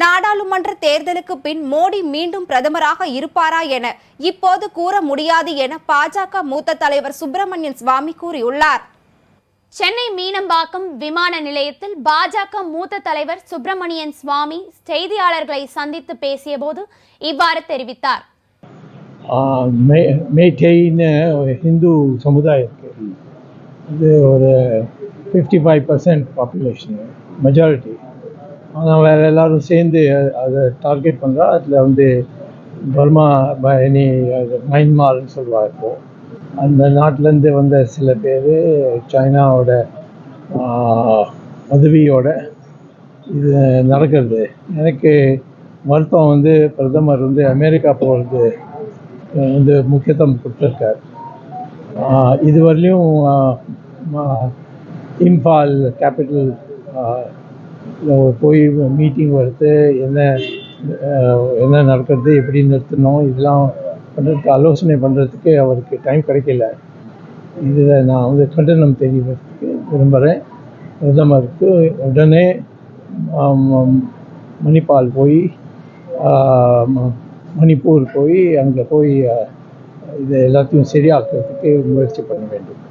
நாடாளுமன்ற தேர்தலுக்கு பின் மோடி மீண்டும் பிரதமராக இருப்பாரா என இப்போது கூற முடியாது என பாஜக மூத்த தலைவர் சுப்பிரமணியன் சுவாமி கூறியுள்ளார். சென்னை மீனம்பாக்கம் விமான நிலையத்தில் பாஜக மூத்த தலைவர் சுப்பிரமணியன் சுவாமி செய்தியாளர்களை சந்தித்து பேசியபோது இவ்வாறு தெரிவித்தார். ஹிந்து சமுதாயம் இருக்கு இது ஒரு fifty five percent population majority வேறு எல்லோரும் சேர்ந்து அதை டார்கெட் பண்ணுறா அதில் வந்து பர்மா பயணி மைன்மார்னு சொல்லுவாங்க இப்போது அந்த நாட்டிலேருந்து வந்த சில பேர் சைனாவோட உதவியோட இது நடக்கிறது. எனக்கு வருத்தம் வந்து பிரதமர் வந்து அமெரிக்கா போகிறது வந்து முக்கியத்துவம் கொடுத்துருக்கார். ஆஹ் இதுவரையிலும் இம்பால் கேபிட்டல் போய் மீட்டிங் வருது என்ன என்ன நடக்கிறது எப்படி நிறுத்தணும் இதெல்லாம் பண்ணுறதுக்கு ஆலோசனை பண்ணுறதுக்கு அவருக்கு டைம் கிடைக்கல. இதில் நான் வந்து கண்டனம் தெரிவிக்கிறதுக்கு விரும்புகிறேன் பிரதமருக்கு உடனே மணிப்பால் போய் மணிப்பூர் போய் அங்கே போய் இது எல்லாத்தையும் சரியாக்குறதுக்கு முயற்சி பண்ண வேண்டும்.